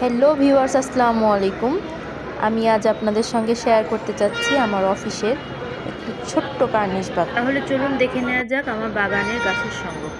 Hello viewers আসসালামু আলাইকুম। আমি আজ আপনাদের সঙ্গে শেয়ার করতে চাচ্ছি আমার অফিসের একটি ছোট্ট কার্নিশ বাগান। তাহলে চলুন দেখে নেওয়া যাক আমার বাগানের গাছের সংগ্রহ।